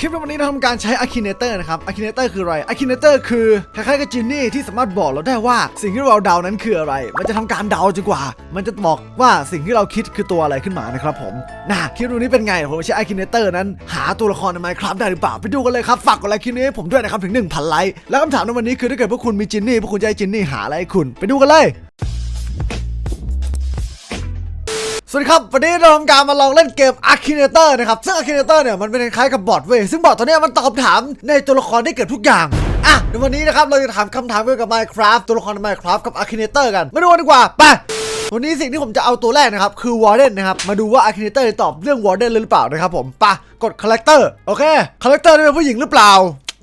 คลิปในวันนี้เราทำการใช้ Akinator นะครับ Akinator คืออะไร Akinator คือคล้ายๆกับจินนี่ที่สามารถบอกเราได้ว่าสิ่งที่เราเดานั้นคืออะไร มันจะทำการเดาจนกว่า มันจะบอกว่าสิ่งที่เราคิดคือตัวอะไรขึ้นมานะครับผมนะคลิปวันนี้เป็นไงผมใช้ Akinator นั้น หาตัวละครใน Minecraft ได้หรือเปล่าไปดูกันเลยครับฝากกดไลค์คลิปนี้ให้ผมด้วยนะครับถึง 1,000 ไลค์แล้วคำถามในวันนี้คือถ้าเกิดพวกคุณมีจินนี่พวกคุณจะให้จินนี่หาอะไรให้คุณ ไปดูกันเลย สวัสดีครับ วันนี้เราทำการมาลองเล่นเกม Akinator นะครับ ซึ่ง Akinator เนี่ยมันเป็นคล้ายกับบอทเว้ย ซึ่งบอทตัวนี้มันตอบคำถามในตัวละครได้เกือบทุกอย่าง อะในวันนี้นะครับ เราจะถามคำถามเกี่ยวกับ Minecraft ตัวละครใน Minecraft กับ Akinator กัน มาดูกันดีกว่า ไป วันนี้สิ่งที่ผมจะเอาตัวแรกนะครับ คือ Warden นะครับ มาดูว่า Akinator ตอบเรื่อง Warden เลยหรือเปล่านะครับผม ไปะกด Character โอเค Character เป็นผู้หญิงหรือเปล่า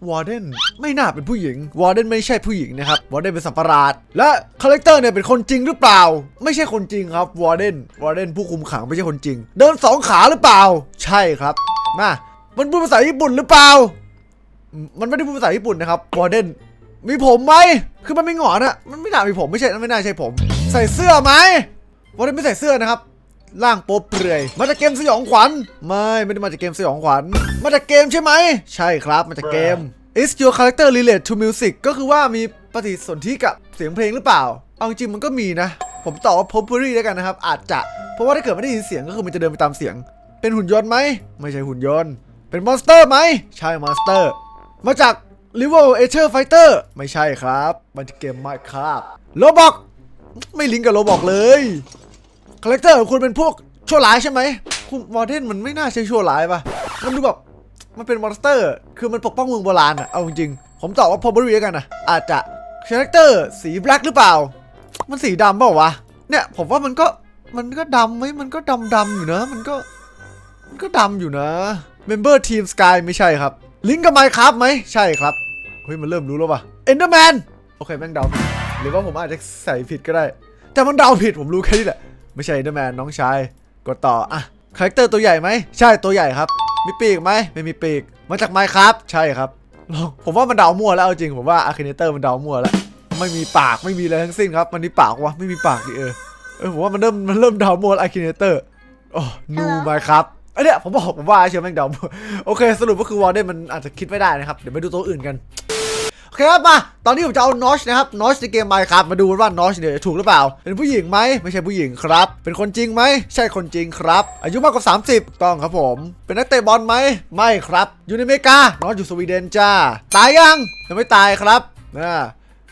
วอร์เดนไม่น่าเป็นผู้หญิง วอร์เดนไม่ใช่ผู้หญิงนะครับ วอร์เดนเป็นสัมปราชและคาแรคเตอร์เนี่ยเป็นคนจริงหรือเปล่า ไม่ใช่คนจริงครับ วอร์เดน วอร์เดนผู้คุมขังไม่ใช่คนจริง เดินสองขาหรือเปล่า ใช่ครับ มามันพูดภาษาญี่ปุ่นหรือเปล่ามมันไม่ได้พูดภาษาญี่ปุ่นนะครับ วอร์เดน มีผมไหม คือมันไม่หงอนอะมันไม่น่ามีผมไม่ใช่ ไม่น่าใช่ผม ใส่เสื้อไหมวอร์เดนไม่ใส่เสื้อนะครับ ร่างโป๊เปลือย มาจากเกมสยองขวัญ ไม่ไม่ได้มาจากเกมสยองขวัญ มาจากเกมใช่ไหม ใช่ครับมาจากเกม Is your character relate to music ก็คือว่ามีปฏิสนธิกับเสียงเพลงหรือเปล่า เอาจริงๆมันก็มีนะ ผมตอบว่า popular แล้วกันนะครับ อาจจะ เพราะว่าถ้าเกิดไม่ได้ยินเสียงก็คือมันจะเดินไปตามเสียง เป็นหุ่นยนต์ไหม ไม่ใช่หุ่นยนต์ เป็นมอนสเตอร์ไหม ใช่มอนสเตอร์ มาจาก Level a t h e r Fighter ไม่ใช่ครับ มันจะเกม Minecraft โลบอกไม่ลิงก์กับโลบอกเลย คาแรคเตอร์ของคุณเป็นพวกชั่วร้ายใช่ไหมคุณวอร์เดนมันไม่น่าใช่ชั่วร้ายปะมันดูแบบมันเป็นมอนสเตอร์ คือมันปกป้องเมืองโบราณอะเอาจริงๆผมตอบว่าพอมบรีกันนะอาจจะคาแรคเตอร์สีแบล็กหรือเปล่า มันสีดำเปล่าวะ เนี่ยผมว่ามันก็มันก็ดำไหมมันก็ดำดำๆอยู่นะ มันก็มันก็ดำอยู่นะเมมเบอร์ทีมสกายไม่ใช่ครับ ลิงก์กับไมค์ครับไหมใช่ครับ เฮ้ยมันเริ่มรู้แล้วว่ะเอนเดอร์แมนโอเคแม่งเดาผิดหรือว่าผมอาจจะใส่ผิดก็ได้ แต่มันเดาผิดผมรู้แค่นี้แหละ ไม่ใช่เดอร์แมนน้องชายกดต่ออะคาแรคเตอร์ตัวใหญ่ไหมใช่ตัวใหญ่ครับ มีปีกไหมไม่มีปีกมาจากไมค์ครับใช่ครับลองผมว่ามันเดามั่วแล้วจริงผมว่าอาร์เคเนเตอร์มันเดามั่วแล้วไม่มีปากไม่มีอะไรทั้งสิ้นครับ มันมีปากวะไม่มีปากดิเออเออผมว่ามันเริ่มมันเริ่มเดามั่วอาร์เคเนเตอร์อ๋อนูไมค์ครับไอเนี้ยผมบอกผมว่าเชื่อแม่งเดามั่วโอเค สรุปก็คือวอร์เดนมันอาจจะคิดไม่ได้นะครับ เดี๋ยวไปดูตัวอื่นกัน คครับมาตอนนี้ผมจะเอานอชนะครับนอชในเกมไมค์ครับมาดูว่านอชเนี่ยถูกหรือเปล่า เป็นผู้หญิงไหมไม่ใช่ผู้หญิงครับ เป็นคนจริงไหมใช่คนจริงครับ อายุมากกว่า 30 ต้องครับผม เป็นนักเตะบอลไหมไม่ครับ อยู่ในอเมริกานอชอยู่สวีเดนจ้า ตายยังยังไม่ตายครับนะ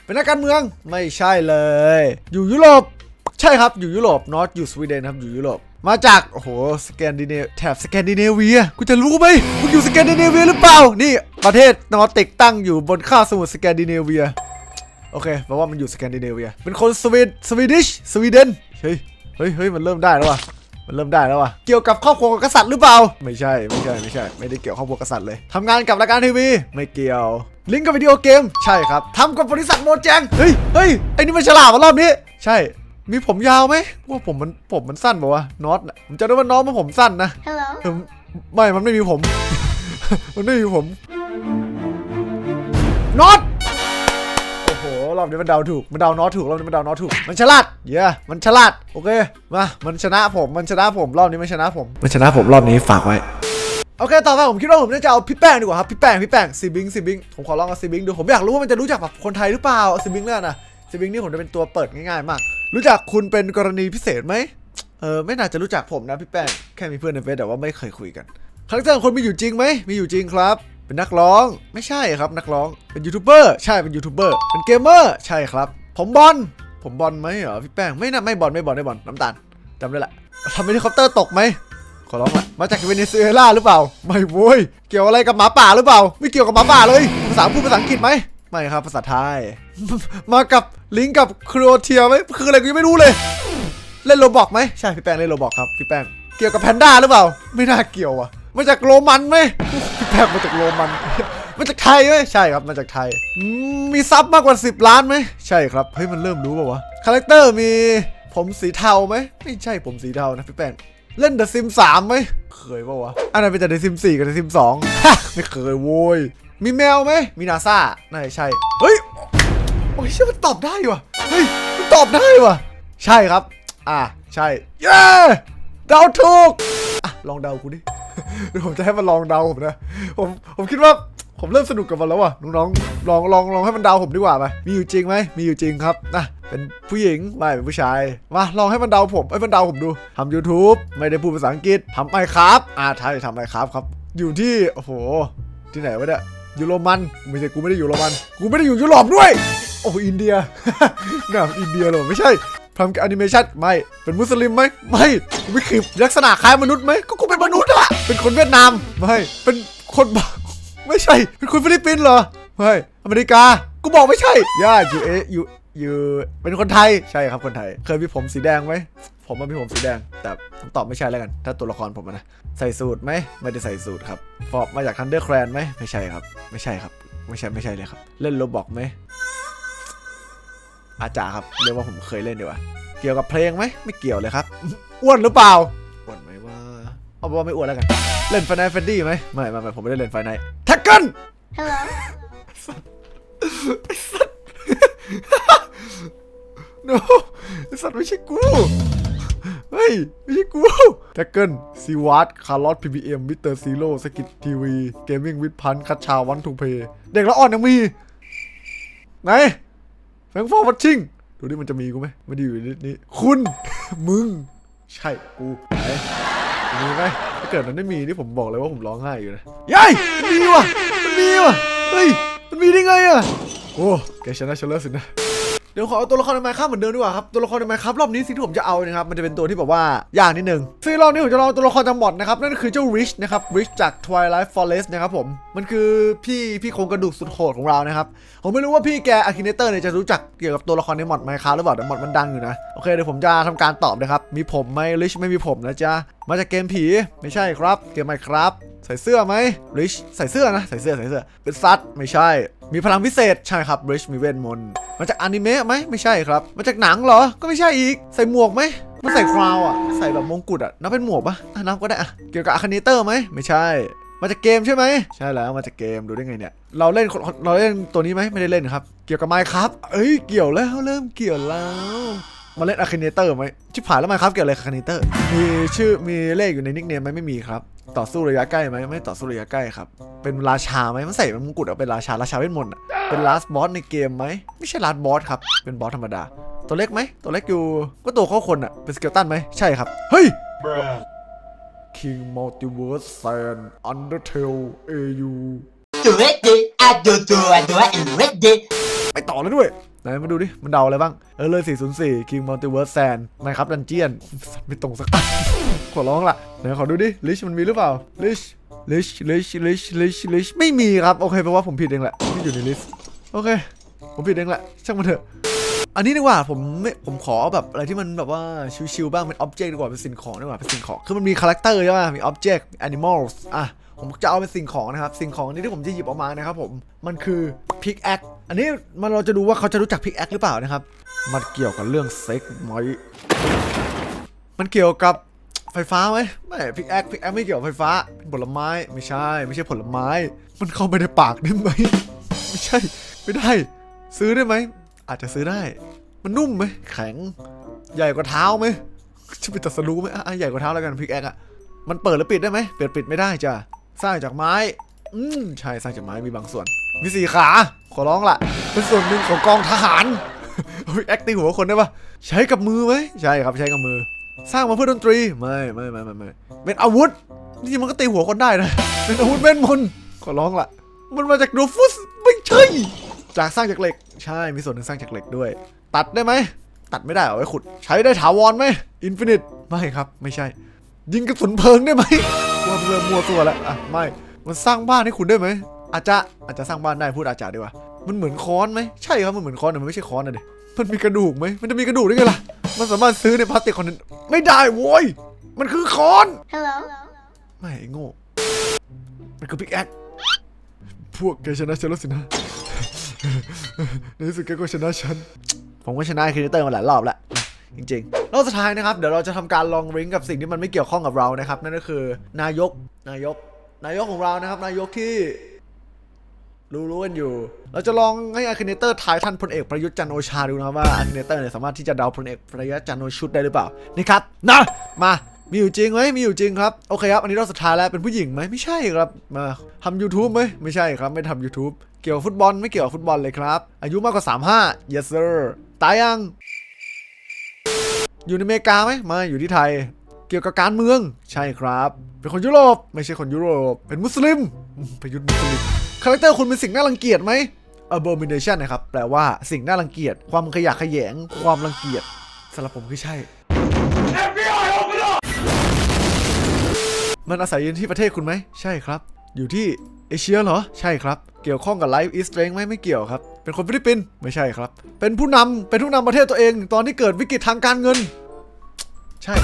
เป็นนักการเมืองไม่ใช่เลย อยู่ยุโรปใช่ครับอยู่ยุโรปนอตอยู่สวีเดนครับอยู่ยุโรป มาจาก โอ้โห สแกนดิเนแถบสแกนดิเนเวียกูจะรู้ไหมมึงอยู่สแกนดิเนเวียหรือเปล่า นี่ ประเทศนอร์ติกตั้งอยู่บนคาบสมุทรสแกนดิเนเวีย โอเคแปลว่ามันอยู่สแกนดิเนเวีย เป็นคนสวีดสวีดิช สวีเดน เฮ้ย เฮ้ยเฮ้ยมันเริ่มได้แล้วว่ะ มันเริ่มได้แล้วว่ะ เกี่ยวกับครอบครัวกษัตริย์หรือเปล่า ไม่ใช่ ไม่ใช่ ไม่ใช่ ไม่ได้เกี่ยวกับครอบครัวกษัตริย์เลยทำงานกับรายการทีวี ไม่เกี่ยว ลิงก์กับวิดีโอเกม ใช่ครับทำกับบริษัทโมแจง เฮ้ย เฮ้ย ไอ้นี่มันฉลาดมารอบนี้ ใช่ มีผมยาวไหมว่าผมมันผมมันสั้นป่าวะน็อตน่ะผมจะได้ว่าน้องมันผมสั้นนะ Hello. เออไม่ มันไม่มีผม มันไม่มีผมน็อตโอ้โหรอบนี้มันเดาถูก มันเดาน็อตถูกรอบนี้มันเดาน็อตถูก มันฉลาด เย้มันฉลาด โอเค มา มันชนะผม มันชนะผม รอบนี้มันชนะผม มันชนะผมรอบนี้ฝากไว้โอเค ต่อไปผมคิดว่าผมน่าจะเอาพี่แป้งดีกว่าครับ พี่แป้ง พี่แป้งซีบิงซีบิง ผมขอลองเอาซีบิงดู ผมอยากรู้ว่ามันจะรู้จักแบบคนไทยหรือเปล่าซีบิงเนี่ยนะซีบิงนี่ผมจะเป็นตัวเปิดง่ายๆมาก รู้จักคุณเป็นกรณีพิเศษไหมเออไม่น่าจะรู้จักผมนะพี่แป้งแค่มีเพื่อนในเฟซแต่ว่าไม่เคยคุยกันคาแรคเตอร์คนมีอยู่จริงไหมมีอยู่จริงครับ เป็นนักร้องไม่ใช่ครับนักร้องเป็นยูทูบเบอร์ใช่เป็นยูทูบเบอร์เป็นเกมเมอร์ใช่ครับ ผมบอลผมบอลไหมเหรอพี่แป้งไม่น่าไม่บอลไม่บอลไม่บอลน้ำตาลจำได้ละทำเฮลิคอปเตอร์ตกไหมขอร้องละมาจากเวเนซุเอลาหรือเปล่า ไม่โว้ยเกี่ยวอะไรกับหมาป่าหรือเปล่า ไม่เกี่ยวกับหมาป่าเลยภาษาพูดภาษาอังกฤษไหมไม่ครับภาษาไทย มากับลิงก์กับครเอเชียไหมคืออะไรกูยังไม่รู้เลย เล่นโรบอกไหมใช่พี่แป้งเล่นโรบอกครับพี่แป้งเกี่ยวกับแพนด้าหรือเปล่า ไม่น่าเกี่ยวอะมาจากโรมันไหมพี่แป้งมาจากโรมันมาจากไทยไหมใช่ครับมาจากไทย มีซับมากกว่า 10 ล้านไหมใช่ครับเฮ้ยมันเริ่มรู้ป่าวะคาแรคเตอร์มีผมสีเทาไหมไม่ใช่ผมสีเทานะพี่แป้งเล่นเดอะซิมสามไหมเคยป่าวะอันนั้นเป็นแต่เดอะซิมสี่กับเดอะซิมสองไม่เคยโว้ยมีแมวไหมมีนาซาน่าจะใช่เฮ้ย โอ้ยเชื่อมันตอบได้ว่ะ เฮ้ย มันตอบได้ว่ะ ใช่ครับ อ่า ใช่ เย้เดาถูก อะ ลองเดากูดิเดี๋ยวผมจะให้มันลองเดาผมนะ ผม ผมคิดว่า ผมเริ่มสนุกกับมันแล้วว่ะ น้องๆ ลอง ลอง ลองให้มันเดาผมดีกว่าไหมมีอยู่จริงไหม มีอยู่จริงครับนะเป็นผู้หญิงไม่เป็นผู้ชาย มาลองให้มันเดาผมให้มันเดาผมดูทำ YouTube ไม่ได้พูดภาษาอังกฤษทำไมครับอ่าไทยทำไมครับครับ อยู่ที่ โอ้โห ที่ไหนวะเนี่ยยูโรมัน ไม่ใช่กูไม่ได้อยู่โรมัน กูไม่ได้อยู่ยุโรปด้วย โอ้อินเดียน่าอินเดียเหรอไม่ใช่ทำแอนิเมชันไม่ เป็นมุสลิมไหมไม่กูไม่ขีบลักษณะคล้ายมนุษย์ไหมก็กูเป็นมนุษย์อะเป็นคนเวียดนามไม่เป็นคนบ้าไม่ใช่ เป็นคนฟิลิปปินส์เหรอไม่อเมริกากูบอกไม่ใช่ย่าอยู่เออยู่อยู่เป็นคนไทยใช่ครับคนไทย เคยมีผมสีแดงไหมผมมันมีผมสีแดง แต่ผมตอบไม่ใช่แล้วกัน ถ้าตัวละครผมนะใส่สูตรไหมไม่ได้ใส่สูตรครับฟอบมาจากทันเดอร์แครนไหมไม่ใช่ครับ ไม่ใช่ครับ ไม่ใช่ไม่ใช่เลยครับ เล่นโรบอกไหม อาจารย์ครับเรียกว่าผมเคยเล่นดีกว่าเกี่ยวกับเพลงไหมไม่เกี่ยวเลยครับอ้วนหรือเปล่าอ้วนไหมว่าเอาเป็นว่าไม่อ้วนแล้วกัน เล่นไฟน a ลเฟดดี้ไหมไม่ไม่ไม่ผมไม่ได้เล่นไฟน a ลแท็กเกิล Hello. โนไอสัตว์ไม่ใช่กูเฮ้ยไม่ใช่กูแท็กเกิลซีวัตคาร์ลอสพีบีเอ็มมิสเตอร์ซีโร่สกิททีวีเกมมิ่งวิดพันคัชชาวันทูเพย์เด็กละอ่อนยังมี ไหน แฟงฟอร์วัตชิงดูดิมันจะมีกูไหมไม่ได้อยู่ในนี้คุณ มึง ใช่กูไหนมีไหมถ้าเกิดมันไม่มีนี่ผมบอกเลยว่าผมร้องไห้อยู่นะยัยมันมีว่ะมันมีว่ะเฮ้ยมันมีได้ไงอะโอ้แกชนะฉันแล้วสินะ เดี๋ยวขอเอาตัวละครในไมค์ครับเหมือนเดิมดีกว่าครับตัวละครในไมค์ครับรอบนี้สิ่งที่ผมจะเอานะครับมันจะเป็นตัวที่แบบว่ายากนิดนึงซึ่งรอบนี้ผมจะลองตัวละครจากหมดนะครับนั่นคือเจ้า Rich นะครับ Rich จาก Twilight Forest นะครับผมมันคือพี่พี่โครงกระดูกสุดโหดของเรานะครับผมไม่รู้ว่าพี่แก Akinator เนี่ยจะรู้จักเกี่ยวกับตัวละครในหมดไมค์ครับหรือเปล่าแต่หมดมันดังอยู่นะโอเคเดี๋ยวผมจะทำการตอบนะครับมีผมไหม Rich ไม่มีผมนะจ๊ะมาจากเกมผีไม่ใช่ครับเกมไมค์ครับ ใส่เสื้อไหม Rich ใส่เสื้อนะใส่เสื้อใส่เสื้อ เป็นซัดไม่ใช่ มีพลังพิเศษใช่ครับ Rich มีเวทมนต์มาจากอนิเมะไหมไม่ใช่ครับ มาจากหนังเหรอก็ไม่ใช่อีก ใส่หมวกไหมมันใส่คราวอะใส่แบบมงกุฎอะนับเป็นหมวกปะนับก็ได้อะเกี่ยวกับอาคาเนเตอร์ไหมไม่ใช่มาจากเกมใช่ไหมใช่แล้วมาจากเกมดูได้ไงเนี่ย เราเล่นเราเล่นตัวนี้ไหมไม่ได้เล่นครับ เกี่ยวกับไมค์ครับ เอ้ยเกี่ยวแล้วเริ่มเกี่ยวแล้ว มาเล่นอะคาเนเตอร์ไหมชิบหายแล้วไมค์ครับเกี่ยวอะไรกับอะคาเนเตอร์ มีชื่อมีเลขอยู่ในนิกเนมไหมไม่มีครับ ต่อสู้ระยะใกล้ไหมไม่ต่อสู้ระยะใกล้ครับ เป็นราชาไหมมันใส่มงกุฎอะเป็นราชาราชาเวทมนต์อะเป็นลาสบอสในเกมไหมไม่ใช่ลาสบอสครับ เป็นบอสธรรมดา ตัวเล็กไหมตัวเล็กอยู่ก็ตัวเข้าคนอะเป็นสเกลตันไหมใช่ครับ เฮ้ย King Multiverse Sand Undertale AU ready, I do do I do I am ready. ไปต่อแล้วด้วย ไหนมาดูดิ มันเดาอะไรบ้าง เออเลย 404 King Multiverse Sand ไม่ครับดันเจียน ไม่ตรงสักอันขอร้องละไหนขอดูดิ ลิชมันมีหรือเปล่า ลิช ลิช ลิช ลิช ลิช ลิช ไม่มีครับ โอเคแปลว่าผมผิดเองแหละไม่อยู่ในลิสต์ โอเค ผมผิดเองแหละ ช่างมันเถอะอันนี้ดีกว่าผมไม่ผมขอแบบอะไรที่มันแบบว่าชิวๆบ้างเป็นอ็อบเจกต์ดีกว่าเป็นสิ่งของดีกว่าเป็นสิ่งของคือมันมีคาแรคเตอร์ใช่ไหมมีอ็อบเจกต์มีแอนิมอลส์อะ ผมจะเอาเป็นสิ่งของนะครับ สิ่งของนี้ที่ผมจะหยิบออกมานะครับผม มันคือพิกแอค อันนี้มันเราจะดูว่าเขาจะรู้จักพิกแอคหรือเปล่านะครับ มันเกี่ยวกับเรื่องเซ็กไหมมันเกี่ยวกับไฟฟ้าไหมไม่พิกแอคพิกแอคไม่เกี่ยวกับไฟฟ้า เป็นผลไม้ ไม่ใช่ ไม่ใช่ผลไม้ มันเข้าไปในปากได้ไหม ไม่ใช่ ไม่ได้ ซื้อได้ไหม อาจจะซื้อได้ มันนุ่มไหม แข็ง ใหญ่กว่าเท้าไหมจะไปตัดสรู้ไหมอะใหญ่กว่าเท้าแล้วกันพิกแอคอะมันเปิดแล้วปิดได้ไหม เปิดปิดไม่ได้จ้ะ สร้างจากไม้ อืมใช่สร้างจากไม้มีบางส่วน มีสี่ขา ขอร้องละเป็นส่วนหนึ่งของกองทหารแอคตีหัวคนได้ปะใช้กับมือไหมใช่ครับใช้กับมือ สร้างมาเพื่อดนตรีไม่ไม่ไม่ไม่ไม่เป็นอาวุธนี่มันก็ตีหัวคนได้นะเป็นอาวุธเวทมนต์ขอร้องละมันมาจากโดฟุสไม่ใช่จากสร้างจากเหล็ก ใช่มีส่วนหนึ่งสร้างจากเหล็กด้วย ตัดได้ไหมตัดไม่ได้เอาไว้ขุด ใช้ได้ถาวรไหมอินฟินิตไม่ครับ ไม่ใช่ ยิงกระสุนเพลิงได้ไหม ว่าเริ่มมัวตัวแล้วอะไม่มันสร้างบ้านให้คุณได้ไหมอาจจะอาจจะสร้างบ้านได้พูดอาจจะดีกว่ามันเหมือนค้อนไหมใช่ครับมันเหมือนค้อนแต่มันไม่ใช่ค้อนนะเด็มันมีกระดูกไหมมันจะมีกระดูกได้ไงล่ะมันสามารถซื้อในพลาสติกคอนเทนไม่ได้โว้ยมันคือค้อน Hello. ไม่ไอ้โง่มันคือพิกแอคพวกแกชนะฉันแล้วสินะในที่สุดแกก็ชนะฉันผมก็ชนะครีเอเตอร์มาหลายรอบแล้วนะ จริงๆรอบสุดท้ายนะครับเดี๋ยวเราจะทำการลองริงกับสิ่งที่มันไม่เกี่ยวข้องกับเรานะครับ นั่นก็คือนายกนายก นายกของเรานะครับ นายกที่รู้รู้กันอยู่ เราจะลองให้อาคิเนเตอร์ทายท่านพลเอกประยุทธ์จันโอชาดูนะว่าอาคิเนเตอร์เนี่ยสามารถที่จะเดาพลเอกประยุทธ์จันโอชุดได้หรือเปล่านี่ครับนะมา มีอยู่จริงไหมมีอยู่จริงครับ โอเคครับ อันนี้เราสุดท้ายแล้วเป็นผู้หญิงไหมไม่ใช่ครับ มาทำ YouTube ไหมไม่ใช่ครับ ไม่ทำ YouTube เกี่ยวฟุตบอลไม่เกี่ยวฟุตบอลเลยครับ อายุมากกว่า 35 yes sir ตายยัง อยู่ในอเมริกาไหมไมาอยู่ที่ไทย เกี่ยวกับการเมืองใช่ครับ เป็นคนยุโรป ไม่ใช่คนยุโรป เป็นมุสลิมอืมประยุทธ์มุสลิมคาแรคเตอร์คุณเป็นสิ่งน่ารังเกียจไหม abomination นะครับ แปลว่าสิ่งน่ารังเกียจ ความขยะแขยง ความรังเกียจสำหรับผมคือใช่ มันอาศัยอยู่ที่ประเทศคุณไหม ใช่ครับ อยู่ที่เอเชียเหรอ ใช่ครับ เกี่ยวข้องกับ Life is Strange ไหมไม่เกี่ยวครับ เป็นคนฟิลิปปินส์ไม่ใช่ครับ เป็นผู้นำเป็นผู้นำประเทศตัวเอง ตอนที่เกิดวิกฤตทางการเงิน ใช่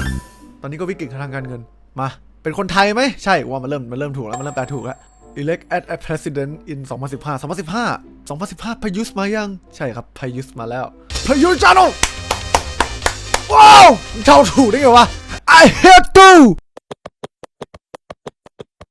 ตอนนี้ก็วิกฤตทางการเงิน มา เป็นคนไทยไหมใช่ว่ามันเริ่มมันเริ่มถูกแล้วมันเริ่มแปลถูกแล้ว elect as a president in 2015 2015 2015พายุสมายัง ใช่ครับพายุสมาแล้วพายุจาโนว้าวเท่าถูกได้ไงวะ I hate you